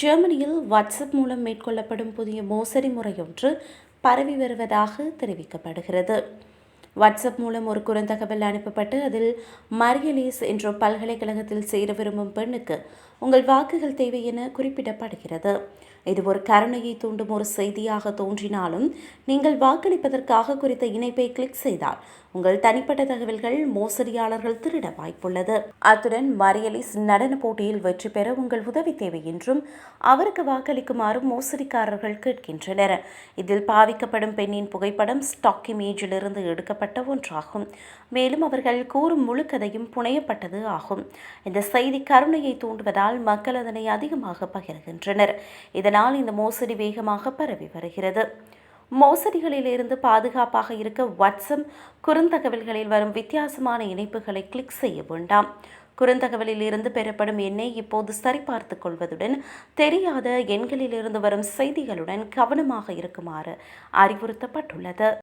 ஜெர்மனியில் வாட்ஸ்அப் மூலம் மேற்கொள்ளப்படும் புதிய மோசடி முறையொன்று பரவி வருவதாக தெரிவிக்கப்படுகிறது. வாட்ஸ்அப் மூலம் ஒரு குறுந்தகவல் அனுப்பப்பட்டு அதில் மரியலீஸ் என்ற பல்கலைக்கழகத்தில் சேர விரும்பும் பெண்ணுக்கு உங்கள் வாக்குகள் தேவை என குறிப்பிடப்படுகிறது. இது ஒரு கருணையை தூண்டும் ஒரு செய்தியாக தோன்றினாலும் நீங்கள் வாக்களிப்பதற்காக குறித்த இணைப்பை கிளிக் செய்தால் உங்கள் தனிப்பட்ட தகவல்கள் மோசடியாளர்கள் திருட வாய்ப்புள்ளது. அத்துடன் மரியலிஸ் நடன போட்டியில் வெற்றி பெற உங்கள் உதவி தேவை என்றும் அவருக்கு வாக்களிக்குமாறு மோசடிக்காரர்கள் கேட்கின்றனர். இதில் பாவிக்கப்படும் பெண்ணின் புகைப்படம் ஸ்டாக் இமேஜிலிருந்து எடுக்கப்பட்ட ஒன்றாகும். மேலும் அவர்கள் கூறும் முழு கதையும் புனையப்பட்டது ஆகும். இந்த செய்தி கருணையை தூண்டுவதால் மக்கள் அதனை அதிகமாக பகிர்கின்றனர். இதனால் இந்த மோசடி வேகமாக பரவி வருகிறது. மோசடிகளிலிருந்து பாதுகாப்பாக இருக்க வாட்ஸ்அப் குறுந்தகவல்களில் வரும் வித்தியாசமான இணைப்புகளை கிளிக் செய்ய வேண்டாம். குறுந்தகவலில் இருந்து பெறப்படும் எண்ணை இப்போது சரிபார்த்துக் கொள்வதுடன் தெரியாத எண்களிலிருந்து வரும் செய்திகளுடன் கவனமாக இருக்குமாறு அறிவுறுத்தப்பட்டுள்ளது.